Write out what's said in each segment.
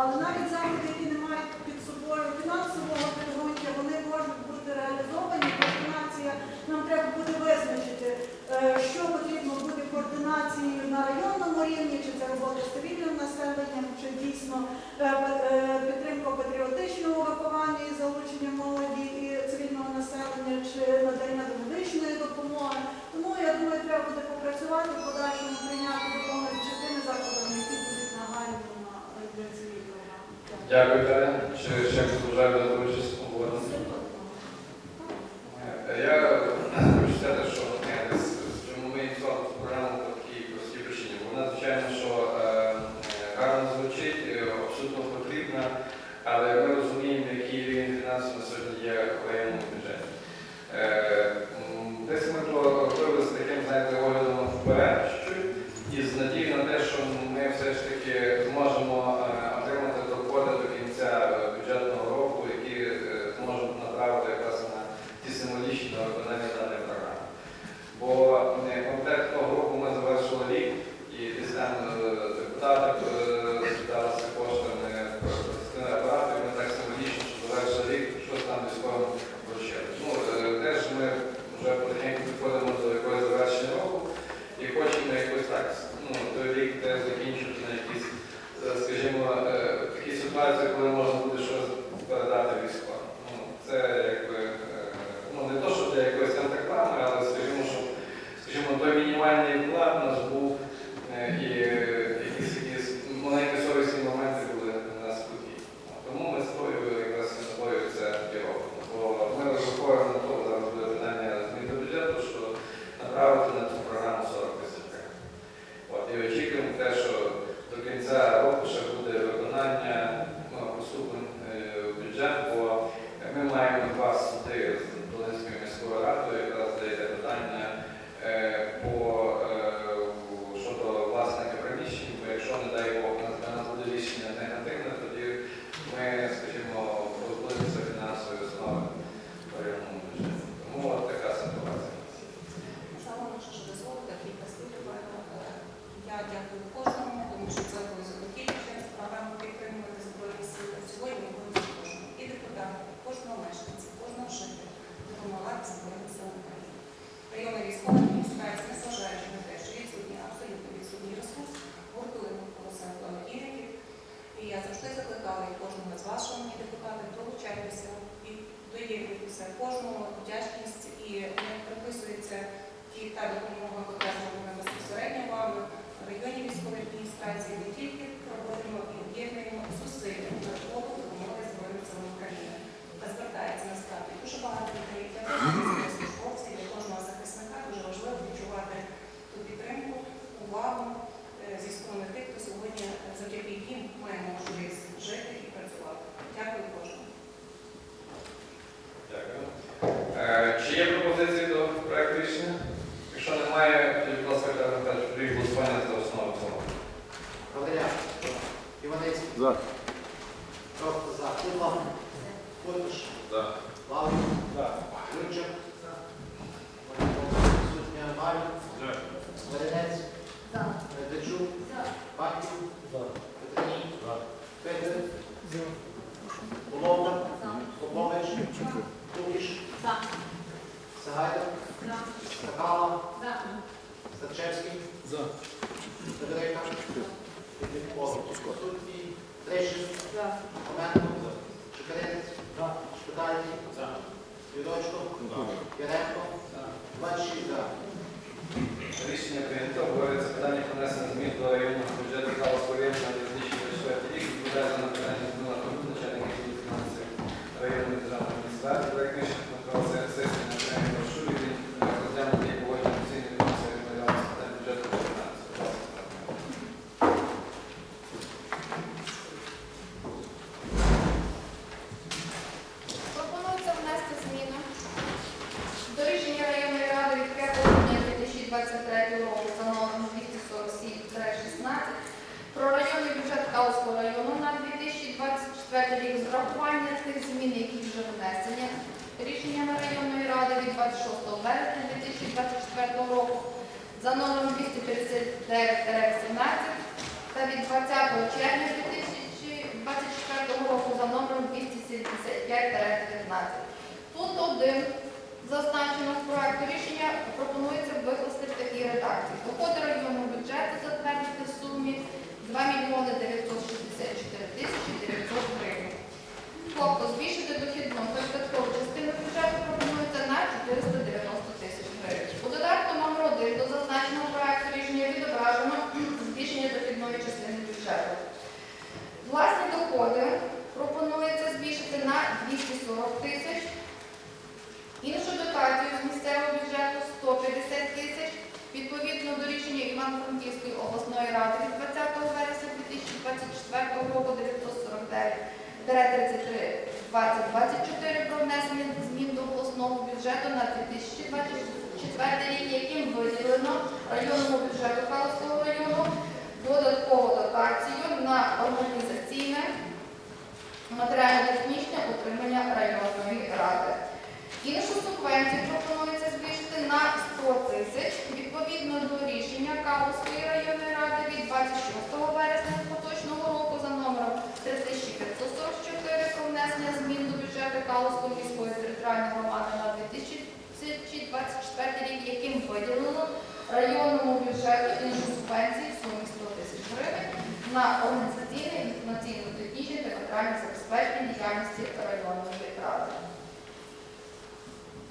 Але навіть заходи, які не мають під собою фінансового підґрунтя, вони можуть бути реалізовані. Координація нам треба буде визначити, е, що потрібно буде координацією на районному рівні, чи це робота з цивільним населенням, чи дійсно е, е, підтримка патріотичного виховання і залучення молоді і цивільного населення, чи надання медичної допомоги. Тому я думаю, треба буде попрацювати в подальшому прийняти допомогу чи тими заходами, які будуть нагальні на для цієї програми. Дякую, Таня. Чи ще хтось бажає взяти участь? Е, Я хочу сказати, що чому ми ініціювали цю програму по такій простій причині. Вона, звичайно, що е, гарно звучить, е, абсолютно потрібна, але ми розуміємо, який рівень фінансів на сьогодні є в воєнному бюджеті. Десь ми то робили з таким, знаєте, оглядом вперед доєднуйтеся кожному вдячність і не приписується і та допомога, яка зроблена безпосередньо вами, в районі військової адміністрації, не тільки проводимо і об'єднуємо зусилля на того допомоги Збройним силам України. Та звертається насправді дуже багато людей, для службовців, для кожного захисника дуже важливо відчувати ту підтримку, увагу е, зі сторони тих, хто сьогодні завдяки їм має можливість жити і працювати. Дякую кожному. Дякую. Е, Чи є пропозиції до проекту рішення? Якщо немає, тоді, будь ласка, провів голосування за основу цілому. Родиня. Іванець. За. Просто за. Куба. Кутиш. За. Лаврик. За. Юрчик. Сутня Марі. Маринець. Медведчук. Баків. Петриній. рішеннями районної ради від 26 березня 2024 року за номером 239 17 та від 20 червня 2024 року за номером 275-19. Пункт 1 зазначено в проєкту рішення пропонується викласти в такій редакції. Доходи районного бюджету затвердити в сумі 2 мільйони 964 тисячі 900 гривень. Тобто збільшити дохідну видаткову частину бюджету пропонується на 490 тисяч гривень. У додатку номер 1 до зазначеного проекту рішення відображено збільшення дохідної частини бюджету. Власні доходи пропонується збільшити на 240 тисяч. Іншу дотацію з місцевого бюджету 150 тисяч. Відповідно до рішення Івано-Франківської обласної ради від 20 вересня 2024 року 949 33 2024 про внесення змін до обласного бюджету на 2024 рік, яким виділено районному бюджету Халського району додаткову дотацію на організаційне матеріально-технічне утримання районної ради. Іншу субвенцію пропонується збільшити на 100 тисяч відповідно до рішення Калузької районної ради від 26 вересня поточного року за номером 3544 про внесення змін до бюджету Калузької міської територіальної громади на 2024 рік, яким виділено районному бюджету іншу субвенцію в сумі 100 тисяч гривень на організаційне, інформаційно-технічне та матеріальне забезпечення діяльності районної ради.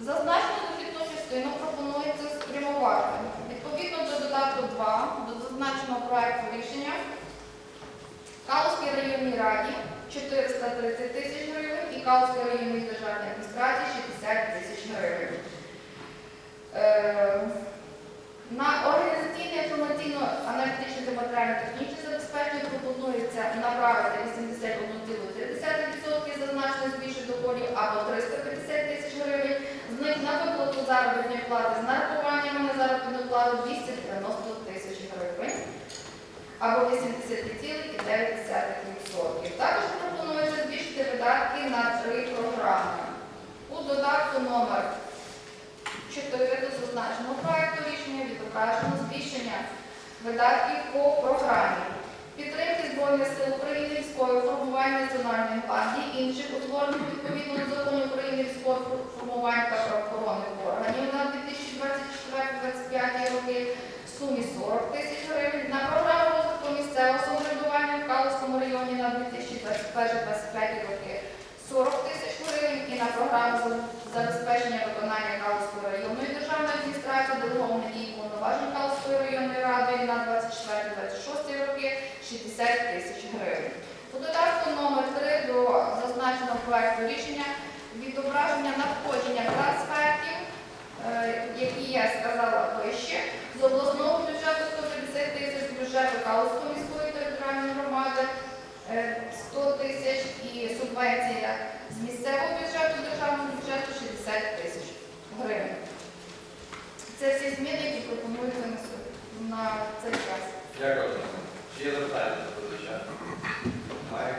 Зазначену дохідну частину пропонується спрямувати відповідно до додатку 2 до зазначеного проекту рішення Калузькій районній раді 430 тисяч гривень і Калузькій районній державній адміністрації 60 тисяч гривень. Е, На організаційне інформаційно-аналітичне та матеріально-технічне забезпечення пропонується направити 81,3% зазначених збільшень доходів або 350 тисяч гривень. З них на виплату заробітної плати з нарахуваннями на заробітну плату 290 тисяч гривень або 83,9%. Також пропонується збільшити видатки на три програми. У додатку номер 4 до зазначеного проекту рішення відображено збільшення видатків по програмі. Підтримки Збройних сил України, військового формування Національної гвардії, інших утворених відповідно до законів України військових формувань та правоохоронних органів на 2024-2025 роки в сумі 40 тисяч гривень, на програму розвитку місцевого самоврядування в Калузькому районі на 2021-2025 роки 40 тисяч гривень і на програму забезпечення виконання Калузької районної державної адміністрації делегованих дій повноважень Калузької районної ради на 24-26 роки 60 тисяч гривень. У додатку номер 3 до зазначеного проекту рішення відображення надходження трансфертів, е, які я сказала вище, з обласного бюджету 150 тисяч, бюджету Калузької міської територіальної громади 100 тисяч і субвенція з місцевого бюджету державного бюджету 60 тисяч гривень. Це всі зміни, які пропонуються на сьогодні- на цей час. Дякую. Чи є запитання до доповідача? Має.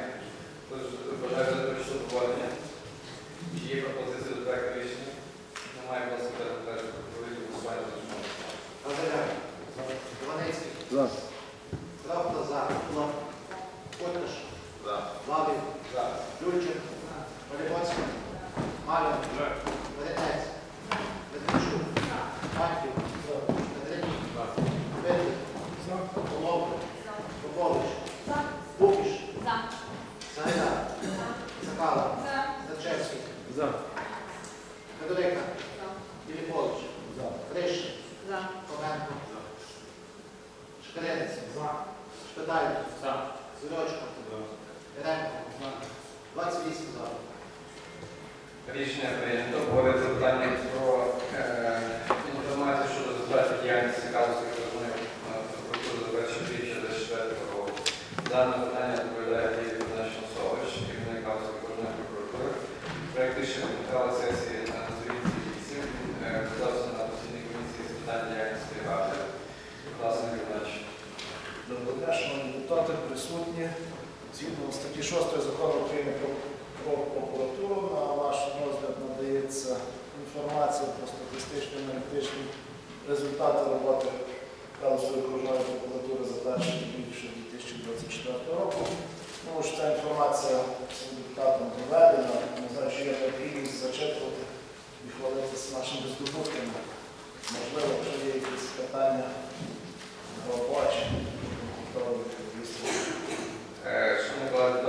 Тож бажаю за задоволення. Чи є пропозиції до проекту рішення? Немає, будь ласка, теж проведіть голосування за чому. Азарян. Іванецький. За. Крафта за. Клоп. Котиш. За. Лавін. За. Юрчик. Полігоцький. Малин. Веренець. Медведчук. Панків. Петренік. Петрик. Головка. Попович. Кукіш. Сайда. Закала. Зачевський. За. Федорика. Філіпович. Кришин. Коменко. Шкаренець. Шпиталь. Сирочко. Яренко. 28 за. Рішення прийнято. Говорить запитання про е, інформацію щодо результатів діяльності Калузької окружної е, прокуратури за перше півріччя 24 року. Дане питання доповідає Лідія Виконавча Сович, керівник Калузької окружної прокуратури. Проект рішення сесії на звітці 8, подався на постійній комісії з питань діяльності ради. Власне, Виконавча. Доброго дня, шановні депутати, присутні. Згідно статті 6 закону України про, про прокуратуру, на ваш розгляд надається інформація про статистичні аналітичні результати роботи Калузької окружної прокуратури за перший півріччя 2024 року. Тому що ця інформація депутатом доведена. Не знаю, що так необхідність зачитувати і хвалитися нашими здобутками. Можливо, якщо є якісь питання робочі, то відповісти. Шановні колеги,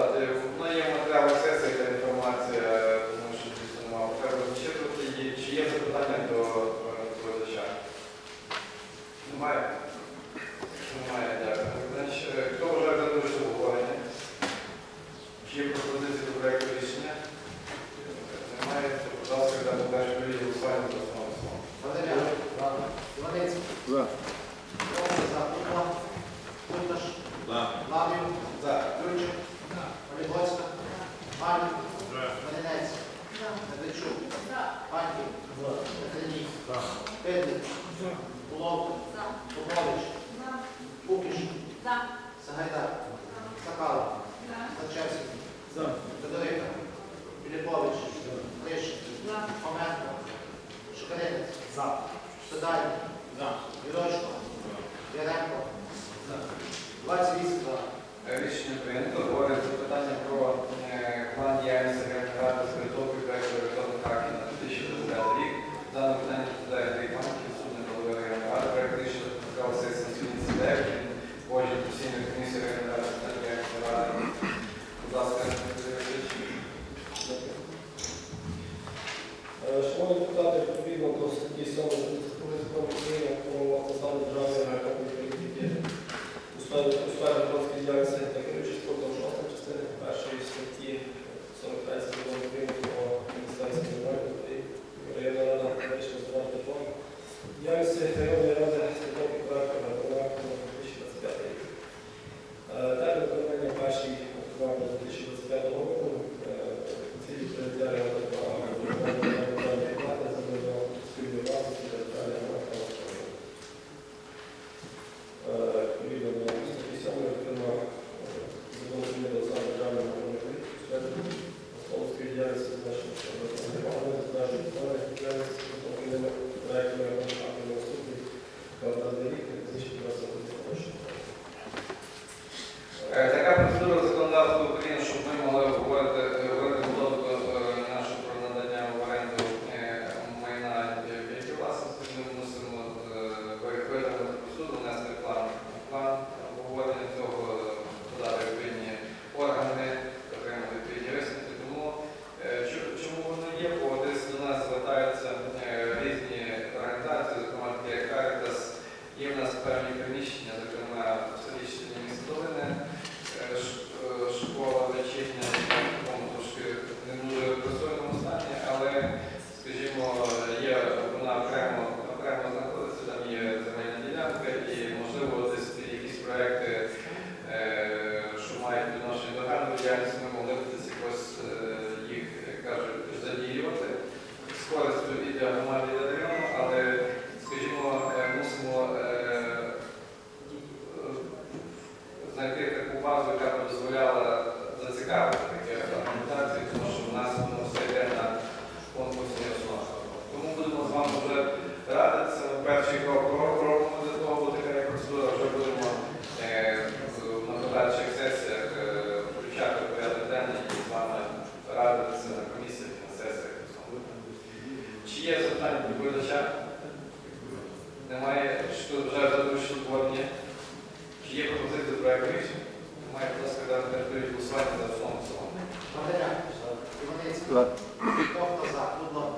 strength of ಮಾತ್ರ Петровна за. Кудла.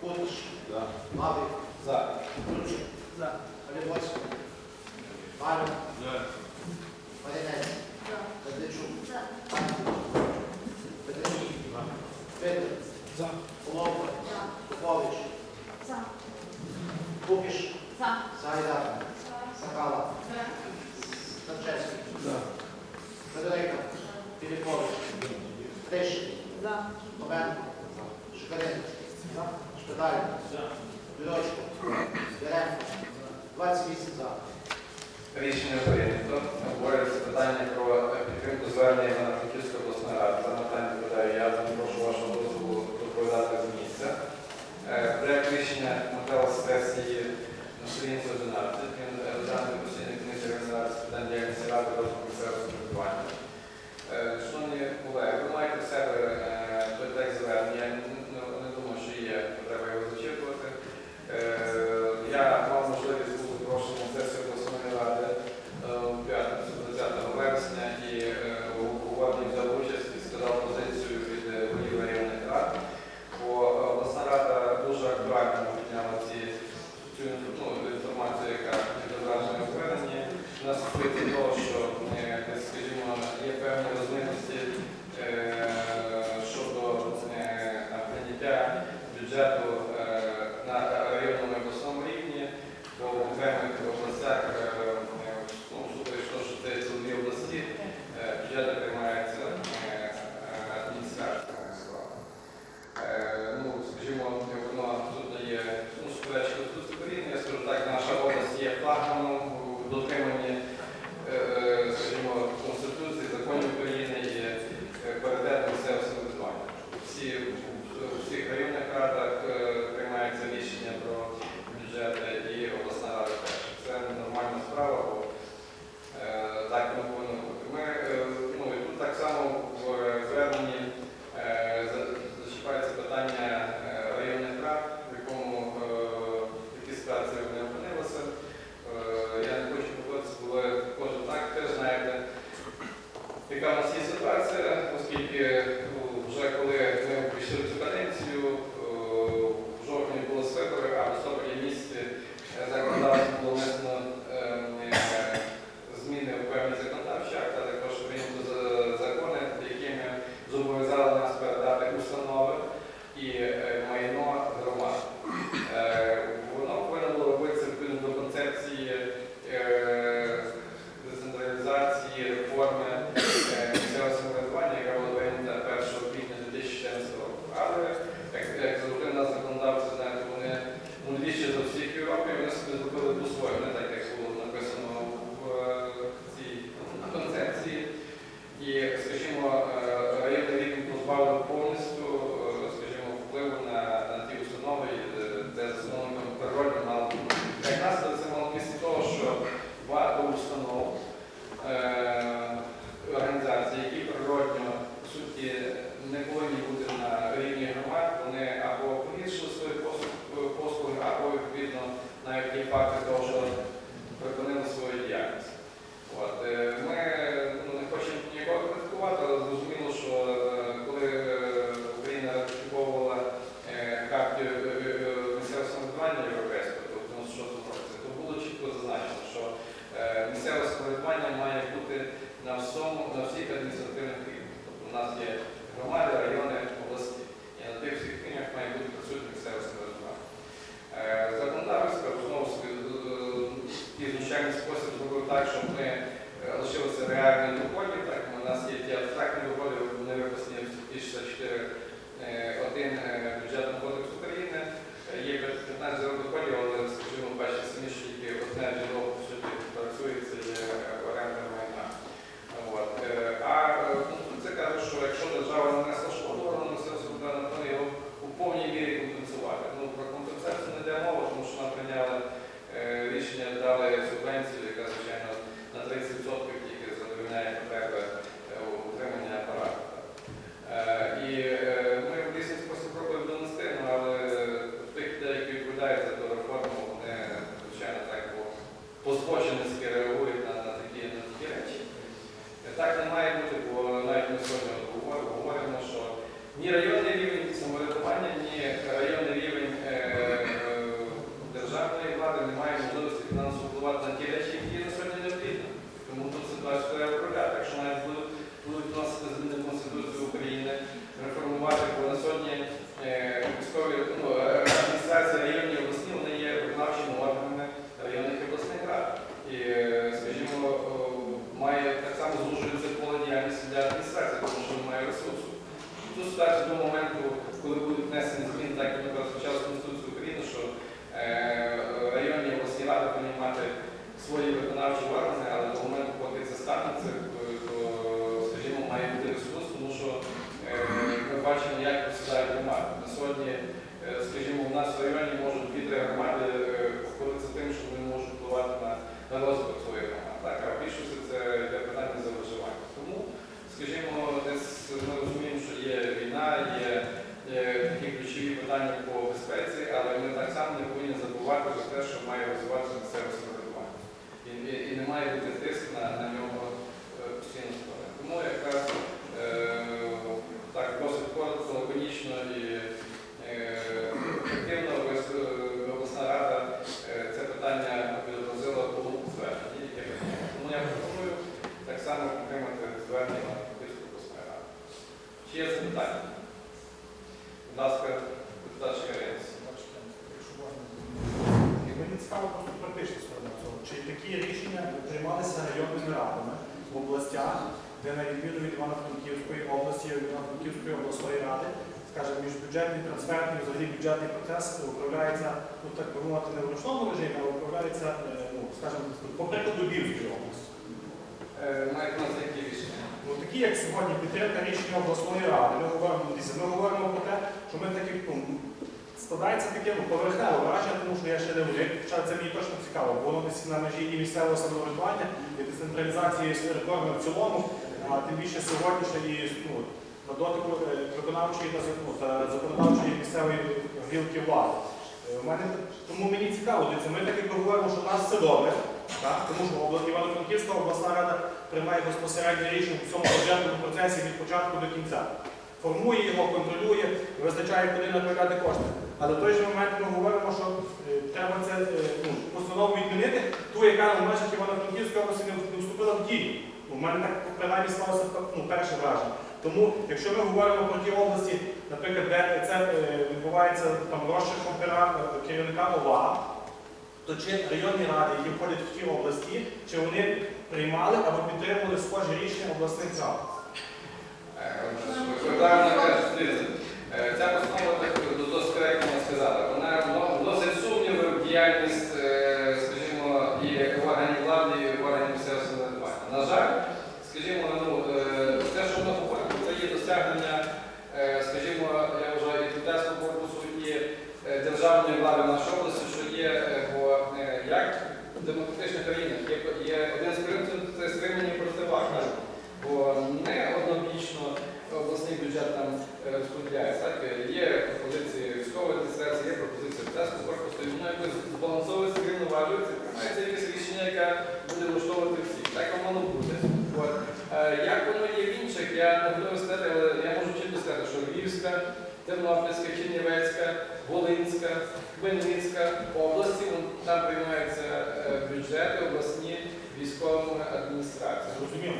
Кутиш. За. Мавік. За. Кучик. За. Халівоць. Парин. За. Маринець. За. Медведчук. За. Петреній. За. Петр. За. Головка. За. Попович. За. Кукіш. За. Сайдар. За. Сакала. За. Станчевський. За. Федорейка. Філіпович. Тишин. За. Бабенко. Шкарин. За. Шпиталь. За. Білочко. Деренко. 28 за. Рішення прийнято. Говорить питання про підтримку звернення на Франківської обласної ради. За питання питаю я, прошу вашого дозволу доповідати з місця. Е, проект рішення матеріал сесії на сторінці 11. Він державний постійний комісії організації питань діяльності ради розвитку сервісу спілкування. Yeah. виконавчі органи, але до моменту, поки це станеться, е, скажімо, має бути ресурс, тому що е, ми бачимо, як посідають громади. На сьогодні, е, скажімо, у нас в районі можуть дві-три громади обходитися тим, що вони можуть впливати на, на розвиток своїх громад. Так, а в більшості це йде питання за виживання. Тому, скажімо, десь ми розуміємо, що є війна, є, є такі ключові питання по безпеці, але ми так само не повинні забувати про те, що має розвиватися місцеве і, і не має бути тиск на, на нього. місцях, де на відміну від Івано-Франківської області, Івано-Франківської обласної ради, скажімо, міжбюджетний трансфертний, взагалі бюджетний процес управляється, ну так би мовити, не в ручному режимі, а управляється, е, ну, скажімо, по прикладу Львівської області. Е, Мають нас які рішення? Ну, такі, як сьогодні, підтримка рішення обласної ради. Ми говоримо, ми говоримо про те, що ми такі ну, Складається таке ну, поверхневе враження, тому що я ще не вник, хоча це мені точно цікаво, бо воно десь на межі і місцевого самоврядування, і децентралізації реформи в цілому, а тим більше сьогодні ще і ну, на дотику е, виконавчої та ну, законодавчої місцевої гілки влади. Е, мене, Тому мені цікаво, дивіться, ми так говоримо, що в нас все добре, так? тому що Івано-Франківська обласна рада приймає безпосередньо рішення в цьому бюджетному процесі від початку до кінця. Формує його, контролює, визначає, куди направляти кошти. Але в той же момент ми говоримо, що е, треба це е, ну, постанову відмінити, ту, яка в межах Івано-Франківської області не вступила в дію. У мене так принаймні склалося ну, перше враження. Тому, якщо ми говоримо про ті області, наприклад, де це е, відбувається там розширком пера е, керівника ОВА, то чи районні ради, які входять в ті області, чи вони приймали або підтримували схожі рішення обласних рад? Ви правильно кажете, дивіться, е, ця постанова так досить коректно сказала. Вона вно- вносить сумніви в діяльність, е, скажімо, і органів влади, і органів місцевого самоврядування. На жаль, скажімо, ну, е, те, що ми говоримо, це є досягнення, е, скажімо, я вважаю, і депутатського корпусу, і е, державної влади в нашій області, що є, е, бо е, як в демократичних країнах є, є один з принципів це стримання противаг. так? Бо не однобічно обласний бюджет там е, розподіляється. Так? Є пропозиції військової адміністрації, є пропозиції депутатського корпусу, і воно якось збалансовується, рівноважується, приймається якесь рішення, яке буде влаштовувати всіх. Так воно буде. От. Е, Як воно є в інших, я не готовий сказати, але я можу чітко сказати, що Львівська, Тернопільська, Чернівецька, Волинська, Хмельницька області, вон- там приймаються е, бюджети обласні військовими адміністраціями. Зрозуміло,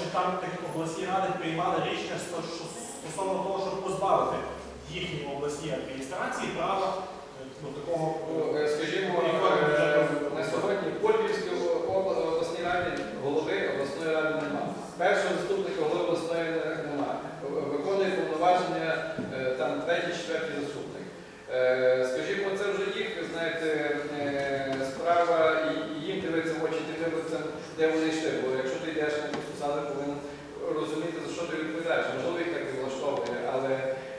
чи там такі обласні ради приймали рішення стосовно того, щоб позбавити їхні обласні адміністрації права е, ну, такого Ну, е, Скажімо, е, на сьогодні Польській обла- обласній раді голови обласної ради немає. Першого заступника голови обласної ради немає. Виконує повноваження е, там третій, четвертий заступник. Е, Скажімо, це вже їх, знаєте, е, справа, і і їм дивиться в очі тим виборцям, де вони йшли. Бо якщо ти йдеш на якусь повинен розуміти, за що ти відповідаєш. Можливо, їх так і влаштовує, але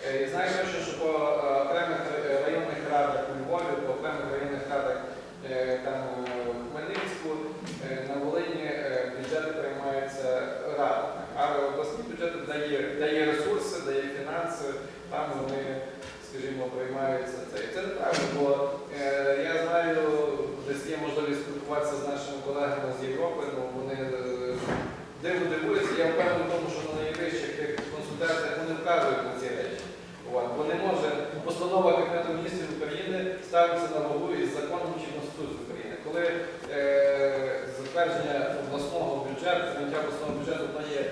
е, я знаю точно, що по е, окремих е, районних радах у Львові, по окремих районних радах там в Хмельницьку, на Волині бюджети приймаються радами. А обласні бюджети дає, дає ресурси, дає фінанси, там вони, скажімо, приймаються це. І це неправильно, бо е, я знаю, десь є можливість спілкуватися з нашими колегами з Європи, ну вони е, дивно дивуються. Я впевнений в тому, що на найвищих консультаціях вони вказують на ці речі. От. Бо не може постанова Кабінету міністрів України ставитися на вагу із законом чи Конституцією України. Коли е, затвердження обласного бюджету, прийняття обласного бюджету воно є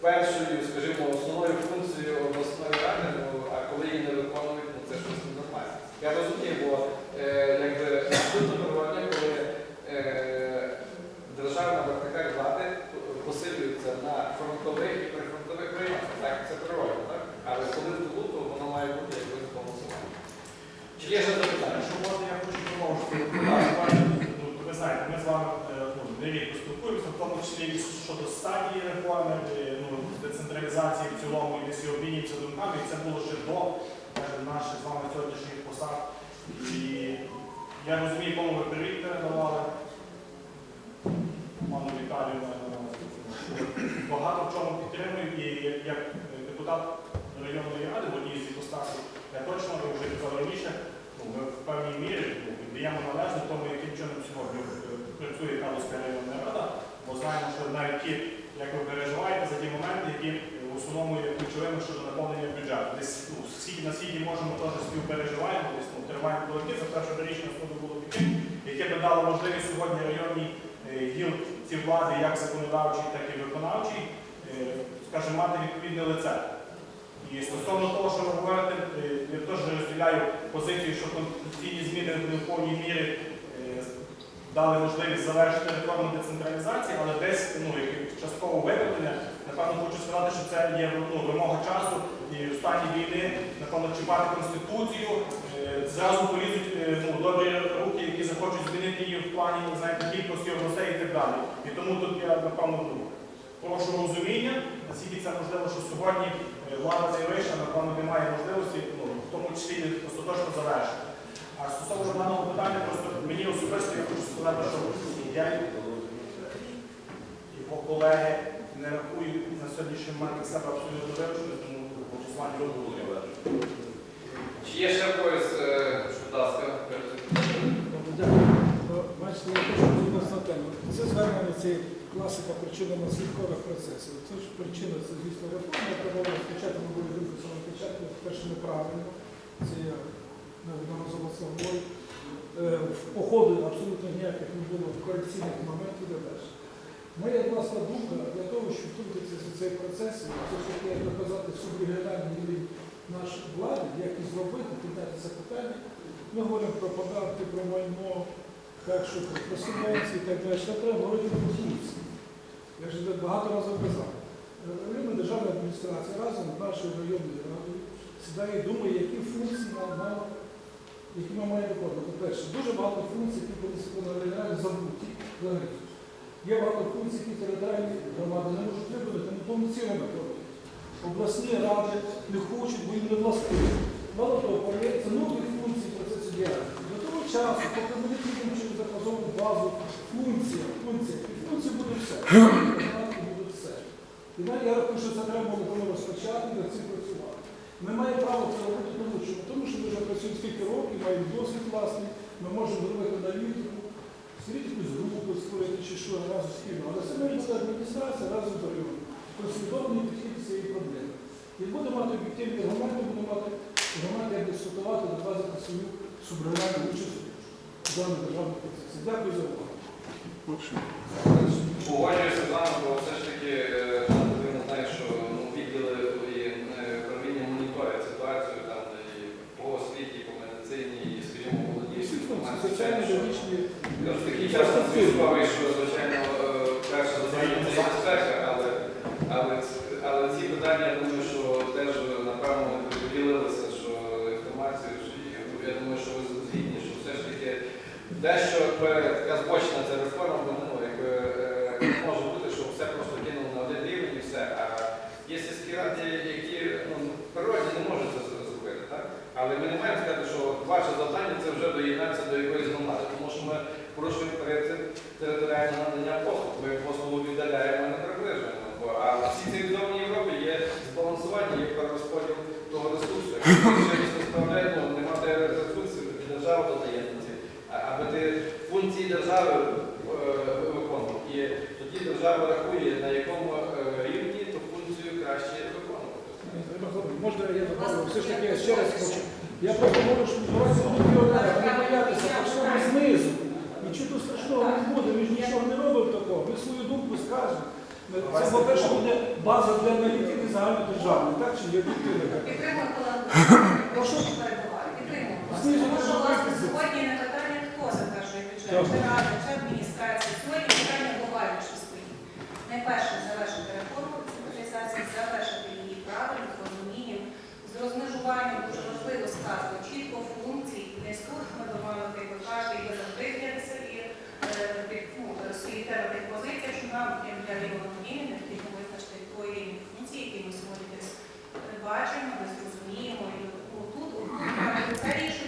першою, скажімо, основною функцією обласної ради, ну, а коли її не виконують, ну це щось ненормально. Я розумію, бо е, якби абсолютно природне, коли е, державна вертикаль влади посилюється на фронтових і прифронтових районах. Так, це природно, так? Але коли в тилу, то воно має бути якось збалансовано. Чи є ще запитання? Якщо можна, я хочу продовжити. Так, бачите, ну, Ви знаєте, ми з вами е, ну, нерідко спілкуємося, в тому числі і щодо стадії реформи, е, ну, децентралізації в цілому, і десь і обмінюємося думками, і це було ще до е, наших з вами сьогоднішніх посад. І я розумію, кому ви привіт передавали. Пану Віталію маю на увазі. багато в чому підтримую, і як- як е, депутат районної ради в одній з іпостасів, я точно ви вже казав раніше, ну, ми в певній мірі ну, віддаємо належне тому, яким чином сьогодні е, працює Калуська районна рада, бо знаємо, що навіть ті, як ви переживаєте за ті моменти, які е, в основному є ключовими щодо наповнення бюджету. Десь ну, скільки наскільки можемо теж співпереживаємо, десь ну, тримаємо кулаки, це перше рішення суду було таке, яке би дало можливість сьогодні районній е, гілці влади, як законодавчій, так і виконавчій, е, скажімо, мати відповідне лице. І стосовно того, що ви говорите, е, я теж розділяю позицію, що конституційні зміни в повній мірі дали можливість завершити реформу децентралізації, але десь ну, частково виправлення, напевно, хочу сказати, що це є ну, вимога часу і в стані війни, напевно, чіпати Конституцію, е, зразу полізуть е, ну, добрі руки, які захочуть змінити її в плані знаєте, кількості областей і так далі. І тому тут я, напевно, ну, прошу розуміння, наскільки це можливо, що сьогодні е, влада найвища, напевно, немає можливості, ну, в тому числі остаточно завершити. А стосовно даного питання, просто мені особисто я хочу сказати, що я і його колеги не рахують на сьогоднішній момент себе абсолютно вивченим, тому не. Чи є ще в когось, е, будь ласка, Бачите, я хочу відносно тему. Це звернення це класика причинно-наслідкових процесів. Це ж причина, це звісно реформа, яка була спочатку ми були думки саме початку, перше неправильно. Це я неодноразово це говорю. Е, По абсолютно ніяких не було корекційних моментів і далі. Моя власна думка для того, щоб втрутитися в цей процес, це ж таки доказати субрегіональний рівень нашої влади, як і зробити, підняти це питання. Ми говоримо про податки, про майно, так що про субвенції і так далі. Ще треба говорити про функції. Я вже багато разів казав. Районна державна адміністрація разом з нашою районною радою сідає і думає, які функції нам мало, які ми маємо виконувати. Перше, дуже багато функцій, які були реально забуті. Є багато функцій, які територіальні громади не можуть виконати, тому повноцінно виконувати. Обласні ради не хочуть, бо їм не властиво. Мало того, появляються нові функції процесу діяльності. До того часу, поки не підемо через заказову базу, функція, функція, і функції буде все. Буде. І навіть я рахую, що це треба було розпочати і над цим працювати. Ми маємо право це робити тому, що, ми вже працюємо скільки років, маємо досвід власний, ми можемо зробити аналітику, створити якусь групу, створити чи що разом спільно. Але це має бути адміністрація разом з районом. Консолідований підхід цієї проблеми. І буде мати об'єктивні аргументи, буде мати аргументи, як дискутувати, доказати свою субрегіональну участь у даному державному процесі. Дякую за увагу. Погоджуюся з вами, бо все ж таки е, пан знає, що ну, відділи і е, управління моніторять ситуацію там і по освіті, по медицині, і скажімо, володіють інформацією. соціальні, Що- Я такий час військовий, що звичайно перше це безпека, але, але, але ці питання, я думаю, що теж напевно поділилися, що інформацію, я думаю, що ви згідні, що все ж таки дещо якби, така збочна ця реформа, бо ну, якби, може бути, що все просто кинули на один рівень і все. А є сільські ради, які ну, в природі не можуть це зробити, так? Але ми не маємо сказати, що ваше завдання це вже доєднатися до якоїсь громади, тому що ми порушуємо принцип територіального надання послуг. Ми послугу віддаляємо, не приближуємо. А в цій цивілізованій Європі є збалансування, є перерозподіл того ресурсу. Якщо ти ну, немає ресурсів, держава додає ці. Аби ти функції держави е, виконував. І тоді держава рахує, на якому е, рівні ту функцію краще виконувати. Можна я добавлю? Все ж таки я ще раз хочу. Я можу, що не боятися, почнемо знизу. Нічого тут страшного не буде, він нічого не робив такого, ми свою думку скажемо. Це, по-перше, буде база для аналітики загальнодержавної, так чи є дитина? Підтримуємо Прошу перебуваю. Підтримуємо. Тому що власне сьогодні не питання, хто затверджує бюджет, чи рада, чи адміністрація. Сьогодні питання буваючи стоїть. Найперше завершити реформу цивілізації, завершити її правильно, розумінням, з розмежуванням дуже важливо сказати. для рівня необхідно визначити той рівень функції, які ми сьогодні десь бачимо, десь розуміємо. І ну, тут це рішення.